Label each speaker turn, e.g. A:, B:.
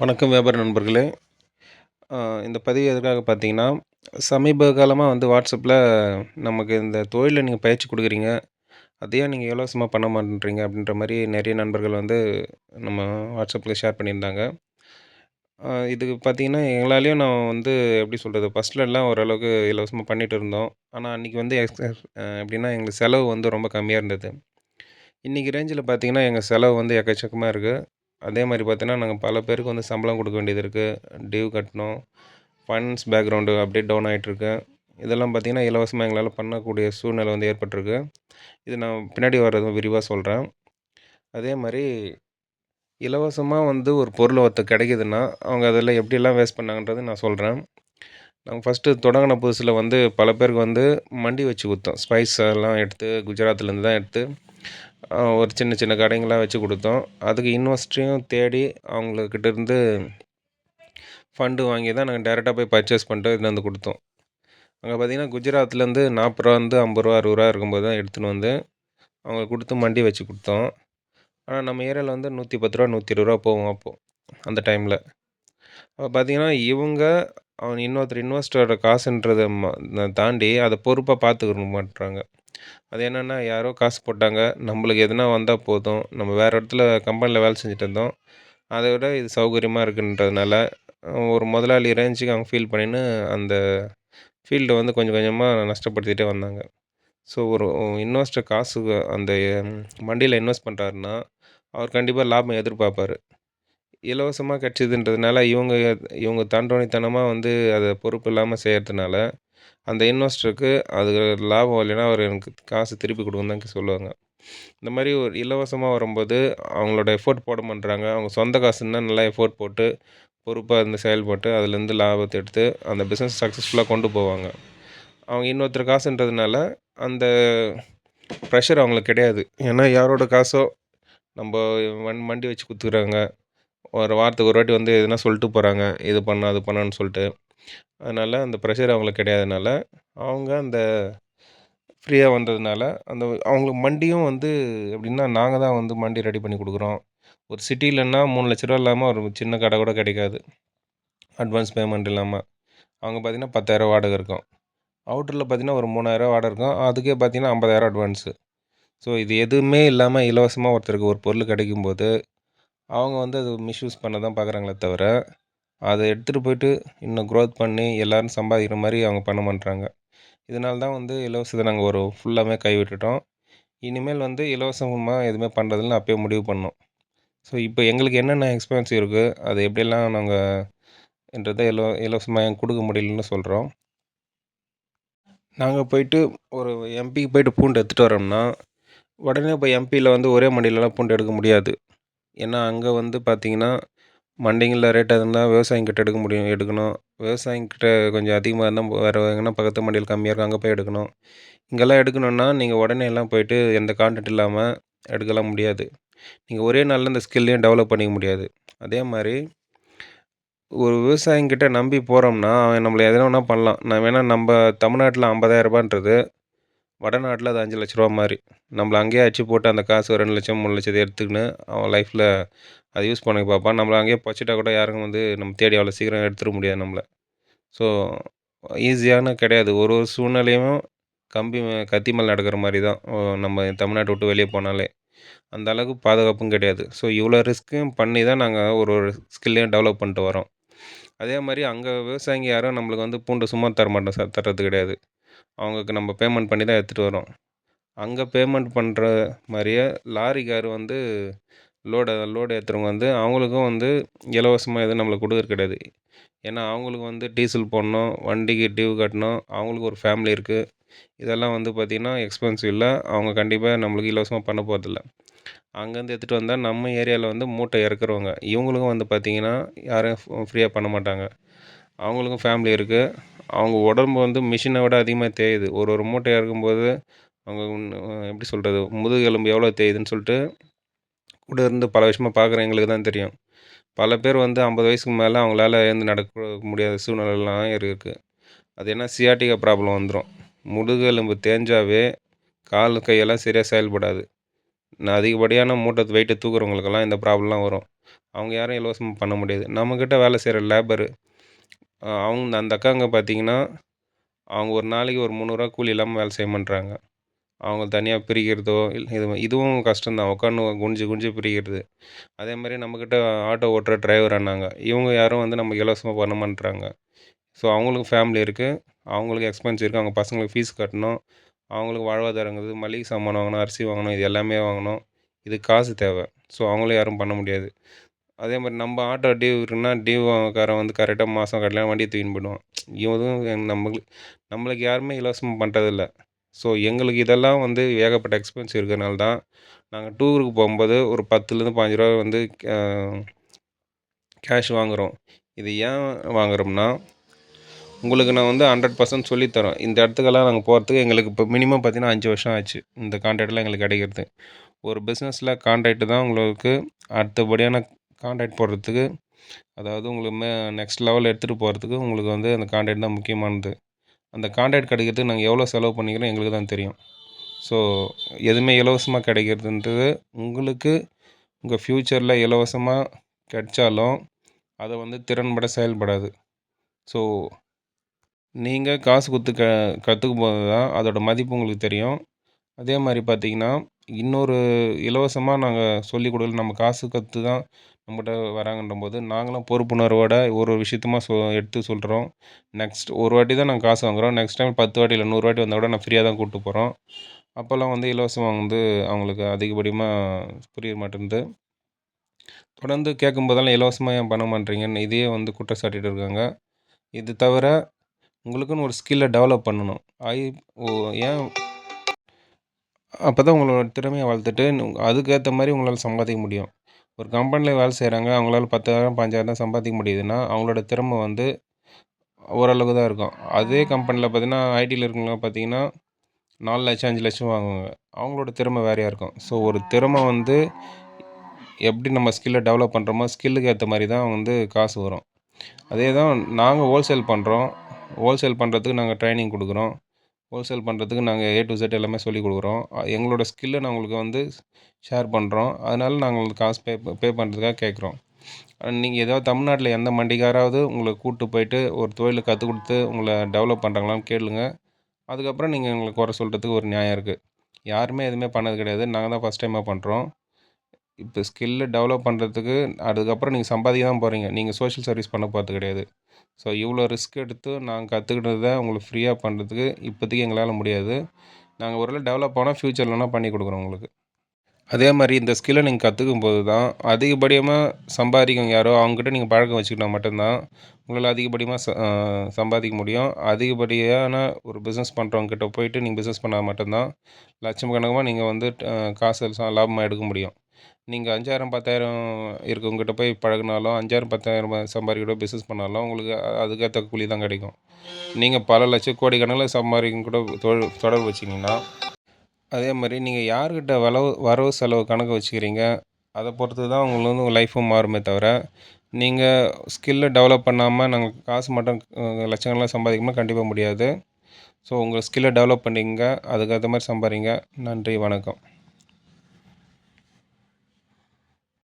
A: வணக்கம் வியாபார நண்பர்களே. இந்த பதிவு எதுக்காக பார்த்தீங்கன்னா சமீப காலமாக வந்து வாட்ஸ்அப்பில் நமக்கு இந்த தொழிலில் நீங்கள் பயிற்சி கொடுக்குறீங்க. அதையே நீங்கள் இலவசமாக பண்ண மாட்டேன்றீங்க அப்படின்ற மாதிரி நிறைய நண்பர்கள் வந்து நம்ம வாட்ஸ்அப்பில் ஷேர் பண்ணியிருந்தாங்க. இதுக்கு பார்த்தீங்கன்னா எங்களாலேயும் நான் வந்து எப்படி சொல்கிறது ஃபஸ்ட்லலாம் ஓரளவுக்கு இலவசமாக பண்ணிகிட்டு இருந்தோம். ஆனால் அன்றைக்கி வந்து எக்ஸ் எப்படின்னா எங்களுக்கு செலவு வந்து ரொம்ப கம்மியாக இருந்தது. இன்றைக்கி ரேஞ்சில் பார்த்தீங்கன்னா எங்கள் செலவு வந்து எக்கச்சக்கமாக இருக்குது அதே மாதிரி பார்த்தீங்கன்னா நாங்கள் பல பேருக்கு வந்து சம்பளம் கொடுக்க வேண்டியது இருக்குது டியூ கட்டணும் ஃபைனான்ஸ் பேக்ரவுண்டு அப்படியே டவுன் ஆகிட்டுருக்கு இதெல்லாம் பார்த்தீங்கன்னா இலவசமாக எங்களால் பண்ணக்கூடிய சூழ்நிலை வந்து ஏற்பட்டிருக்கு. இது நான் பின்னாடி வர்றதும் விரிவாக சொல்கிறேன் அதே மாதிரி இலவசமாக வந்து ஒரு பொருள் ஒருத்தர் கிடைக்குதுன்னா அவங்க அதில் எப்படியெல்லாம் வேஸ்ட் பண்ணாங்கன்றது நான் சொல்கிறேன் நாங்கள் ஃபஸ்ட்டு தொடங்கின புதுசில் வந்து பல பேருக்கு வந்து மண்டி வச்சு கொடுத்தோம் ஸ்பைஸ் எல்லாம் எடுத்து குஜராத்லேருந்து தான் எடுத்து ஒரு சின்ன சின்ன கடைங்களாக வச்சு கொடுத்தோம். அதுக்கு இன்வெஸ்டரையும் தேடி அவங்கக்கிட்ட இருந்து ஃபண்டு வாங்கி தான் நாங்கள் டேரெக்டாக போய் பர்ச்சேஸ் பண்ணிட்டு எடுத்துன்னு வந்து கொடுத்தோம். அங்கே பார்த்தீங்கன்னா குஜராத்லேருந்து நாற்பது ரூபாந்து ஐம்பது ரூபா அறுபது ரூபா இருக்கும்போது தான் எடுத்துன்னு வந்து அவங்களுக்கு கொடுத்து மண்டி வச்சு கொடுத்தோம். ஆனால் நம்ம ஏரியாவில் வந்து நூற்றி பத்து ரூபா நூற்றி இருபது ரூபா போகும் அப்போது அந்த டைமில் அப்போ பார்த்திங்கன்னா இவங்க அவன் இன்னொருத்தர் இன்வெஸ்டரோட காசுன்றதை ம- தாண்டி அதை பொறுப்பாக பார்த்துக்க மாட்டுறாங்க அது என்னென்னா யாரோ காசு போட்டாங்க நம்மளுக்கு எதுனா வந்தால் போதும். நம்ம வேறு இடத்துல கம்பெனியில் வேலை செஞ்சுட்டு இருந்தோம். அதை விட இது சௌகரியமாக இருக்குன்றதுனால ஒரு முதலாளி ரேஞ்சுக்கு அவங்க ஃபீல் பண்ணின்னு அந்த ஃபீல்டை வந்து கொஞ்சம் கொஞ்சமாக நஷ்டப்படுத்திகிட்டே வந்தாங்க. ஸோ ஒரு இன்வெஸ்டர் காசு அந்த மண்டியில் இன்வெஸ்ட் பண்ணுறாருன்னா அவர் கண்டிப்பாக லாபம் எதிர்பார்ப்பார். இலவசமாக கிடச்சிதுன்றதுனால இவங்க இவங்க தண்டோனித்தனமாக வந்து அதை பொறுப்பு இல்லாமல் செய்கிறதுனால அந்த இன்வெஸ்டருக்கு அது லாபம் இல்லைன்னா அவர் எனக்கு காசு திருப்பி கொடுக்குன்னு தான் சொல்லுவாங்க. இந்த மாதிரி ஒரு இலவசமாக வரும்போது அவங்களோட எஃபோர்ட் போட மாட்றாங்க. அவங்க சொந்த காசுன்னா நல்லா எஃபோர்ட் போட்டு பொறுப்பாக இருந்து செயல்பட்டு அதுலேருந்து லாபத்தை எடுத்து அந்த பிஸ்னஸ் சக்ஸஸ்ஃபுல்லாக கொண்டு போவாங்க. அவங்க இன்னொருத்தர் காசுன்றதுனால அந்த ப்ரெஷர் அவங்களுக்கு கிடையாது. ஏன்னா யாரோட காசோ நம்ம வண் மண்டி வச்சு கொடுத்துக்குறாங்க. ஒரு வாரத்துக்கு ஒரு வாட்டி வந்து எதுனா சொல்லிட்டு போகிறாங்க இது பண்ண அது பண்ணான்னு சொல்லிட்டு. அதனால் அந்த ப்ரெஷர் அவங்களுக்கு கிடையாதனால அவங்க அந்த ஃப்ரீயாக வந்ததுனால அந்த அவங்களுக்கு மண்டியும் வந்து எப்படின்னா நாங்கள் தான் வந்து மண்டி ரெடி பண்ணி கொடுக்குறோம். ஒரு சிட்டிலன்னா மூணு லட்ச ரூபா இல்லாமல் ஒரு சின்ன கடை கூட கிடைக்காது. அட்வான்ஸ் பேமெண்ட் இல்லாமல் அவங்க பார்த்தீங்கன்னா பத்தாயிரம் வாடகை இருக்கும். அவுட்டரில் பார்த்தீங்கன்னா ஒரு மூணாயிரம் வாடகை இருக்கும். அதுக்கே பார்த்தீங்கன்னா ஐம்பதாயிரம் அட்வான்ஸு ஸோ இது எதுவுமே இல்லாமல் இலவசமாக ஒருத்தருக்கு ஒரு பொருள் கிடைக்கும்போது அவங்க வந்து அது மிஸ்யூஸ் பண்ண தான் பார்க்குறாங்களே தவிர அதை எடுத்துகிட்டு போயிட்டு இன்னும் க்ரோத் பண்ணி எல்லோரும் சம்பாதிக்கிற மாதிரி அவங்க பண்ண மாட்றாங்க. இதனால தான் வந்து இலவசத்தை நாங்கள் ஒரு ஃபுல்லாமே கைவிட்டுட்டோம். இனிமேல் வந்து இலவசமாக எதுவுமே பண்ணுறதில்ல அப்பயே முடிவு பண்ணோம். ஸோ இப்போ எங்களுக்கு என்னென்ன எக்ஸ்பென்ஸ் இருக்குது அது எப்படியெல்லாம் நாங்கள் என்றதை இலவ இலவசமாக கொடுக்க முடியலன்னு சொல்கிறோம் நாங்கள் போயிட்டு ஒரு எம்பிக்கு போயிட்டு பூண்டு எடுத்துகிட்டு வரோம்னா உடனே இப்போ எம்பியில் வந்து ஒரே மண்டியிலலாம் பூண்டு எடுக்க முடியாது. ஏன்னா அங்கே வந்து பார்த்தீங்கன்னா மண்டிங்களில் ரேட் இருந்தால் விவசாயிங்கிட்ட எடுக்க முடியும் எடுக்கணும். விவசாயிங்கிட்ட கொஞ்சம் அதிகமாக இருந்தால் வேறு எங்கன்னா பக்கத்து மண்டியில் கம்மியாக இருக்கும் அங்கே போய் எடுக்கணும். இங்கெல்லாம் எடுக்கணுன்னா நீங்கள் உடனே எல்லாம் போயிட்டு எந்த கான்டெக்ட் இல்லாமல் எடுக்கலாம் முடியாது. நீங்கள் ஒரே நாளில் இந்த ஸ்கில்லையும் டெவலப் பண்ணிக்க முடியாது. அதே மாதிரி ஒரு விவசாயிங்கிட்ட நம்பி போகிறோம்னா அவன் நம்மளை எதனா வேணால் பண்ணலாம். நான் வேணால் நம்ம தமிழ்நாட்டில் ஐம்பதாயிரரூபான்றது வடநாட்டில் அது அஞ்சு லட்ச ரூபா மாதிரி. நம்மள அங்கேயே அடிச்சு போட்டு அந்த காசு ஒரு ரெண்டு லட்சம் மூணு லட்சத்தை எடுத்துக்கின்னு அவன் லைஃப்பில் அதை யூஸ் பண்ணி பார்ப்பான் நம்மளை அங்கேயே பச்சிட்டா கூட யாரும் வந்து நம்ம தேடி அவ்வளோ சீக்கிரம் எடுத்துட முடியாது நம்மளை. ஸோ ஈஸியான கிடையாது. ஒரு ஒரு சூழ்நிலையும் கம்பி மே- கத்தி மேலே நடக்கிற மாதிரி தான். நம்ம தமிழ்நாட்டை விட்டு வெளியே போனாலே அந்த அளவுக்கு பாதுகாப்பும் கிடையாது. ஸோ இவ்வளோ ரிஸ்க்கும் பண்ணி தான் நாங்கள் ஒரு ஒரு ஸ்கில்லையும் டெவலப் பண்ணிட்டு வரோம். அதே மாதிரி அங்கே விவசாயிங்க யாரும் நம்மளுக்கு வந்து பூண்டு சும்மா தர மாட்டோம் சார். தர்றது கிடையாது. அவங்களுக்கு நம்ம பேமெண்ட் பண்ணி தான் எடுத்துகிட்டு வரோம் அங்கே பேமெண்ட் பண்ணுற மாதிரியே லாரிக்கார் வந்து லோடு லோடு ஏற்றுறவங்க வந்து அவங்களுக்கும் வந்து இலவசமாக எதுவும் நம்மளுக்கு கொடுக்குறது கிடையாது. ஏன்னா அவங்களுக்கு வந்து டீசல் போடணும் வண்டிக்கு டியூ கட்டணும் அவங்களுக்கு ஒரு ஃபேமிலி இருக்குது இதெல்லாம் வந்து பார்த்திங்கன்னா எக்ஸ்பென்சிவ் இல்லை. அவங்க கண்டிப்பாக நம்மளுக்கு இலவசமாக பண்ண போகிறதில்ல அங்கேருந்து எடுத்துகிட்டு வந்தால் நம்ம ஏரியாவில் வந்து மூட்டை இறக்குறவங்க. இவங்களுக்கும் வந்து பார்த்திங்கன்னா யாரும் ஃப்ரீயாக பண்ண மாட்டாங்க. அவங்களுக்கும் ஃபேமிலி இருக்குது அவங்க உடம்பு வந்து மிஷினை விட அதிகமாக தேயுது. ஒரு ஒரு மூட்டை இறக்கும்போது அவங்க எப்படி சொல்கிறது முதுகெலும்பு எவ்வளோ தேயுதுன்னு சொல்லிட்டு கூட இருந்து பல விஷயமா பார்க்குற எங்களுக்கு தான் தெரியும். பல பேர் வந்து ஐம்பது வயசுக்கு மேலே அவங்களால எழுந்து நடக்க முடியாத சூழ்நிலைலாம் இருக்குது அது என்ன சியாட்டிகா ப்ராப்ளம் வந்துடும் முதுகெலும்பு தேஞ்சாவே கால் கையெல்லாம் சரியாக செயல்படாது. நான் அதிகப்படியான மூட்டை வெயிட்டை தூக்குறவங்களுக்கெல்லாம் இந்த ப்ராப்ளம்லாம் வரும். அவங்க யாரும் இலவசமாக பண்ண முடியாது. நம்மக்கிட்ட வேலை செய்கிற லேபரு அவங்க அந்த அக்காங்க பார்த்தீங்கன்னா அவங்க ஒரு நாளைக்கு ஒரு முந்நூறுரூவா கூலி இல்லாமல் வேலை செய்ய மாட்றாங்க. அவங்க தனியாக பிரிக்கிறதோ இல்லை இது இதுவும் கஷ்டம் தான் உட்காந்து குனிஞ்சு குனிஞ்சு பிரிக்கிறது. அதே மாதிரி நம்மக்கிட்ட ஆட்டோ ஓட்டுற டிரைவர் அண்ணாங்க இவங்க யாரும் வந்து நமக்கு இலவசமாக பண்ண மாட்றாங்க. ஸோ அவங்களுக்கு ஃபேமிலி இருக்குது அவங்களுக்கு எக்ஸ்பென்ஸ் இருக்குது அவங்க பசங்களுக்கு ஃபீஸ் கட்டணும். அவங்களுக்கு வாழ்வாதாரங்கிறது மளிகை சாமான் வாங்கணும் அரிசி வாங்கணும் இது எல்லாமே வாங்கணும். இது காசு தேவை. ஸோ அவங்களும் யாரும் பண்ண முடியாது. அதே மாதிரி நம்ம ஆட்டோ டியூ டியூகாரன் வந்து கரெக்டாக மாதம் கட்டலாம் வண்டியை தூக்கின்னு போயிடுவான். இவனும் நம்மளுக்கு நம்மளுக்கு யாருமே இலவசமாக பண்ணுறதில்ல ஸோ எங்களுக்கு இதெல்லாம் வந்து ஏகப்பட்ட எக்ஸ்பென்ஸ் இருக்கிறனால தான் நாங்கள் டூருக்கு போகும்போது ஒரு பத்துலேருந்து பாஞ்சு ரூபா வந்து கேஷ் வாங்குகிறோம் இது ஏன் வாங்குகிறோம்னா உங்களுக்கு நான் வந்து ஹண்ட்ரட் பர்சன்ட் சொல்லித்தரோம் இந்த இடத்துக்கெல்லாம் நாங்கள் போகிறதுக்கு எங்களுக்கு இப்போ மினிமம் பார்த்தீங்கன்னா அஞ்சு வருஷம் ஆச்சு இந்த கான்ட்ராக்டெலாம் எங்களுக்கு கிடைக்கிறது. ஒரு பிஸ்னஸில் கான்ட்ராக்ட் தான் உங்களுக்கு அடுத்தபடியான கான்ட்ராக்ட் போடுறதுக்கு அதாவது உங்களுக்கு மே நெக்ஸ்ட் லெவல் எடுத்துகிட்டு போகிறதுக்கு உங்களுக்கு வந்து அந்த கான்ட்ராக்ட் தான் முக்கியமானது. அந்த கான்ட்ராக்ட் கிடைக்கிறதுக்கு நாங்கள் எவ்வளோ செலவு பண்ணிக்கிறோம் எங்களுக்கு தான் தெரியும். ஸோ எதுவுமே இலவசமாக கிடைக்கிறதுன்றது உங்களுக்கு உங்கள் ஃப்யூச்சரில் இலவசமாக கிடைச்சாலும் அதை வந்து திறன்பட செயல்படாது. ஸோ நீங்கள் காசு கொடுத்து க கற்றுக்கும் போது தான் அதோட மதிப்பு உங்களுக்கு தெரியும். அதே மாதிரி பார்த்தீங்கன்னா இன்னொரு இலவசமாக நாங்கள் சொல்லிக் கொடுக்கல நம்ம காசு கற்று தான் நம்மகிட்ட வராங்கன்ற போது நாங்களும் பொறுப்புணர்வோட ஒரு ஒரு விஷயத்தமா சொ எடுத்து சொல்கிறோம் நெக்ஸ்ட் ஒரு வாட்டி தான் நாங்கள் காசு வாங்குகிறோம் நெக்ஸ்ட் டைம் பத்து வாட்டி இல்லை நூறு வாட்டி வந்தால் கூட நான் ஃப்ரீயாக தான் கூப்பிட்டு போகிறோம் அப்போல்லாம் வந்து இலவசமாக வந்து அவங்களுக்கு அதிகப்படியமாக புரிய மாட்டேன்து. தொடர்ந்து கேட்கும்போதெல்லாம் இலவசமாக ஏன் பண்ண மாட்டேறீங்கன்னு இதையே வந்து குற்றச்சாட்டிட்டு இருக்காங்க. இது தவிர உங்களுக்குன்னு ஒரு ஸ்கில்லை டெவலப் பண்ணணும். ஐ ஓ ஏன் அப்போ தான் உங்களோட திறமையை வளர்த்துட்டு அதுக்கேற்ற மாதிரி உங்களால் சம்பாதிக்க முடியும். ஒரு கம்பெனியில் வேலை செய்கிறாங்க அவங்களால பத்தாயிரம் பாஞ்சாயிரம் தான் சம்பாதிக்க முடியுதுன்னா அவங்களோட திறமை வந்து ஓரளவுக்கு தான் இருக்கும். அதே கம்பெனியில் பார்த்தீங்கன்னா ஐடியில் இருக்கவங்க பார்த்தீங்கன்னா நாலு லட்சம் அஞ்சு லட்சம் வாங்குவாங்க. அவங்களோட திறமை வேறையாக இருக்கும். ஸோ ஒரு திறமை வந்து எப்படி நம்ம ஸ்கில்லை டெவலப் பண்ணுறோமோ ஸ்கில்லுக்கு ஏற்ற மாதிரி தான் வந்து காசு வரும். அதே தான் நாங்கள் ஹோல்சேல் பண்ணுறோம் ஹோல்சேல் பண்ணுறதுக்கு நாங்கள் ட்ரைனிங் கொடுக்குறோம். ஹோல்சேல் பண்ணுறதுக்கு நாங்கள் ஏ டு செட் எல்லாமே சொல்லிக் கொடுக்குறோம். எங்களோட ஸ்கில்லை நான் உங்களுக்கு வந்து ஷேர் பண்ணுறோம் அதனால் நாங்கள் உங்களுக்கு காசு பே பே பண்ணுறதுக்காக கேட்குறோம். நீங்கள் ஏதாவது தமிழ்நாட்டில் எந்த மண்டிக்காராவது உங்களை கூப்பிட்டு போயிட்டு ஒரு தொழிலை கற்றுக் கொடுத்து உங்களை டெவலப் பண்ணுறாங்களான்னு கேளுங்க. அதுக்கப்புறம் நீங்கள் எங்களை குறை சொல்கிறதுக்கு ஒரு நியாயம் இருக்குது யாருமே எதுவுமே பண்ணது கிடையாது. நாங்கள் தான் ஃபஸ்ட் டைமாக பண்ணுறோம் இப்போ ஸ்கில்லை டெவலப் பண்ணுறதுக்கு அதுக்கப்புறம் நீங்கள் சம்பாதிக்க தான் போகிறீங்க. நீங்கள் சோஷியல் சர்வீஸ் பண்ண போகிறது கிடையாது. ஸோ இவ்வளோ ரிஸ்க் எடுத்து நாங்கள் கற்றுக்கிட்டதை உங்களுக்கு ஃப்ரீயாக பண்ணுறதுக்கு இப்போதைக்கு எங்களால் முடியாது. நாங்கள் ஒரு டெவலப் ஆனால் ஃப்யூச்சரில் வேணால் பண்ணி கொடுக்குறோம் உங்களுக்கு. அதே மாதிரி இந்த ஸ்கில்லை நீங்கள் கற்றுக்கும் போது தான் அதிகப்படியமாக சம்பாதிக்கும் யாரோ அவங்ககிட்ட நீங்கள் பழக்கம் வச்சுக்கிட்டா மட்டும்தான் உங்களால் அதிகப்படியமாக ச சம்பாதிக்க முடியும். அதிகப்படியான ஒரு பிஸ்னஸ் பண்ணுறவங்ககிட்ட போயிட்டு நீங்கள் பிஸ்னஸ் பண்ணால் மட்டும்தான் லட்சம் கணக்கமாக நீங்கள் வந்து காசு லாபமாக எடுக்க முடியும். நீங்கள் அஞ்சாயிரம் பத்தாயிரம் இருக்கவங்ககிட்ட போய் பழகினாலும் அஞ்சாயிரம் பத்தாயிரம் சம்பாதிக்கிட்ட பிஸ்னஸ் பண்ணாலும் உங்களுக்கு அதுக்கேற்ற கூலி தான் கிடைக்கும். நீங்கள் பல லட்சம் கோடி கணக்கில் சம்பாதிக்கும் கூட தொழில் தொடர்பு வச்சிங்கன்னா அதே மாதிரி நீங்கள் யார்கிட்ட வளவு வரவு செலவு கணக்கு வச்சுக்கிறீங்க அதை பொறுத்து தான் உங்களுக்கு வந்து உங்கள் லைஃப்பும் மாறுமே தவிர நீங்கள் ஸ்கில்லை டெவலப் பண்ணாமல் நாங்கள் காசு மட்டும் லட்சங்கள்லாம் சம்பாதிக்கணும்னா கண்டிப்பாக முடியாது. ஸோ உங்கள் ஸ்கில்லை டெவலப் பண்ணிங்க அதுக்கேற்ற மாதிரி சம்பாதிங்க நன்றி வணக்கம்.